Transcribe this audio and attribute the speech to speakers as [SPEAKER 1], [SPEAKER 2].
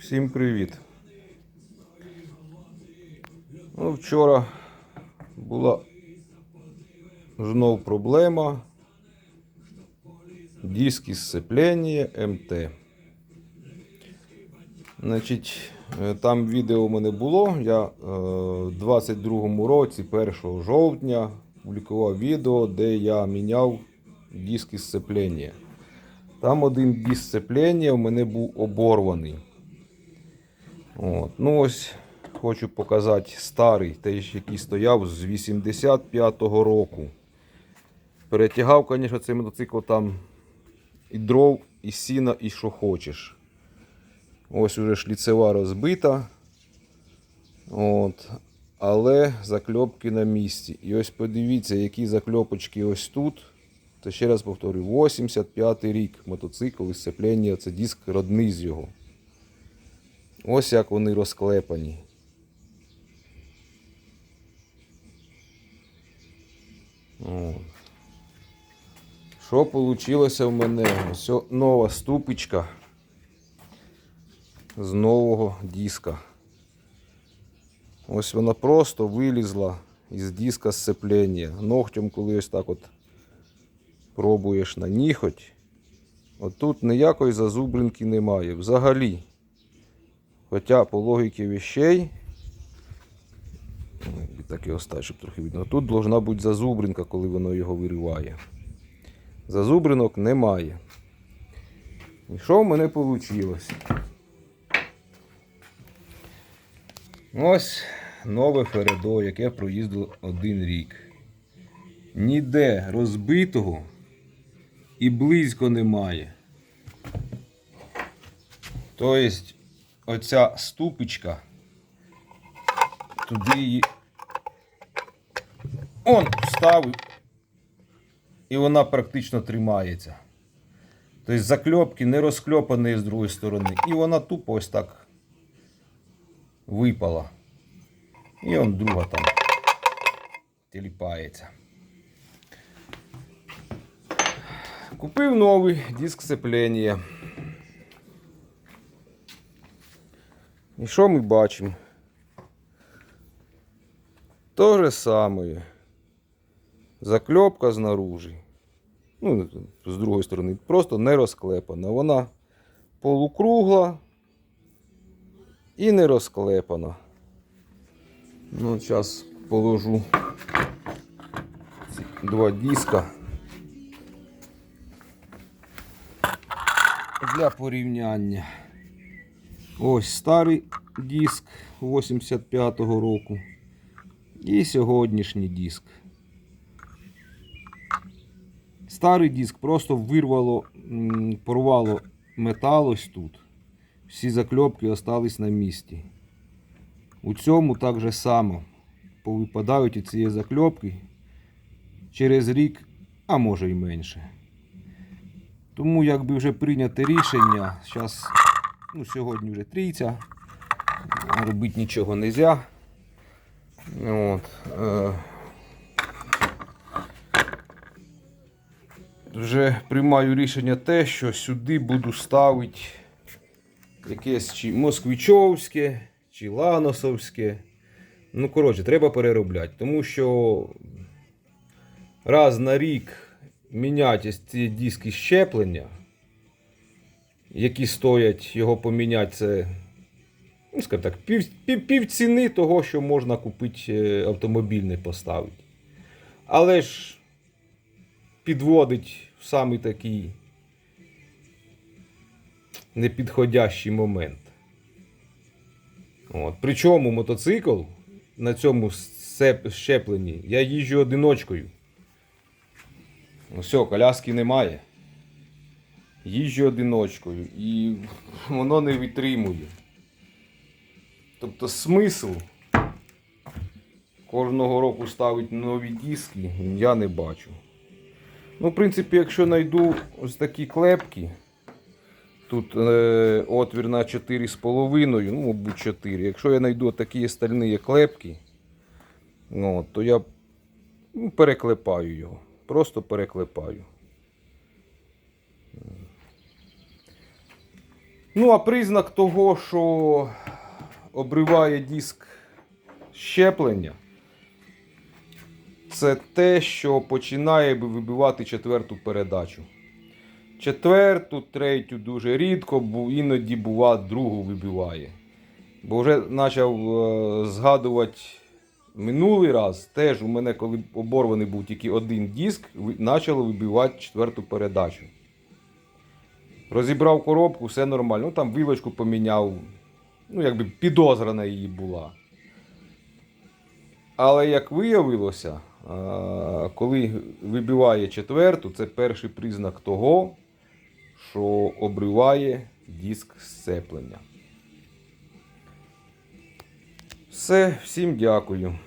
[SPEAKER 1] Всім привіт. Ну, вчора була знов проблема. Диски сцеплення МТ. Значить, е, там відео в мене було. Я е, в 22-му році, 1 жовтня, публікував відео, де я міняв диски сцеплення. Там один диск сцеплення в мене був оборваний. От. Ну ось хочу показати старий, той, який стояв з 85-го року. Перетягав, звісно, цей мотоцикл там і дров, і сіна, і що хочеш. Ось уже шліцева розбита. От. Але закльопки на місці. І ось подивіться, які закльопочки ось тут. Це ще раз повторюю, 85 рік мотоцикл і сцеплення, це диск родний з його. Ось як вони розклепані. Що вийшло в мене? Ось нова ступичка з нового диска. Ось вона просто вилізла із диска сцеплення. Ногтем, коли ось так от пробуєш на ніхоть. Отут ніякої зазубринки немає. Взагалі. Хоча по логіці вещей. ну, І так його ставити, щоб трохи видно. Тут должна бути зазубринка, коли воно його вириває. Зазубринок немає. І що в мене вийшло? Ось нове Фередо, яке проїздило один рік. Ніде розбитого і близько немає. Тобто, оця ступичка, туди її он вставив, і вона практично тримається. Тобто закльопки не розкльопані з другої сторони. І вона тупо ось так випала. І он друга там теліпається. Купив новий диск сцеплення. І що ми бачимо? То же саме. Закльопка знаружи. Ну, з другої сторони, просто не розклепана. Вона полукругла і не розклепана. Ну, зараз положу ці два диска. Для порівняння. Ось старий диск 85-го року. І сьогоднішній диск. Старий диск просто вирвало, порвало метал ось тут. Всі закльопки остались на місці. У цьому так же само повипадають і ці закльопки через рік, а може й менше. Тому якби вже прийняте рішення, зараз, ну, сьогодні вже трійця, робити нічого не можна. От, е, вже приймаю рішення те, що сюди буду ставити якесь чи москвичовське, чи ланосовське. Ну, коротше, треба переробляти, тому що раз на рік міняти ці диски щеплення, які стоять його поміняти, це, ну, скажімо так, пів, пів, пів ціни того, що можна купити е, автомобільне поставити. Але ж підводить в самий такий непідходящий момент. От. Причому мотоцикл на цьому щепленні я їжджу одиночкою. Все, коляски немає. Їжджу одиночкою і воно не витримує. Тобто смисл кожного року ставити нові диски я не бачу. Ну, в принципі, якщо знайду ось такі клепки, тут е, отвір на 4,5, ну, мабуть, 4. Якщо я знайду такі стальні клепки, ну, то я ну, переклепаю його. Просто переклепаю. Ну, а признак того, що обриває диск щеплення, це те, що починає вибивати четверту передачу. Четверту, третю дуже рідко, бо іноді бува другу вибиває. Бо вже почав е, згадувати минулий раз, теж у мене, коли оборваний був тільки один диск, почало вибивати четверту передачу. Розібрав коробку, все нормально. Ну там вилочку поміняв. Ну, якби підозра на її була. Але як виявилося, коли вибиває четверту, це перший признак того, що обриває диск сцеплення. Все, всім дякую.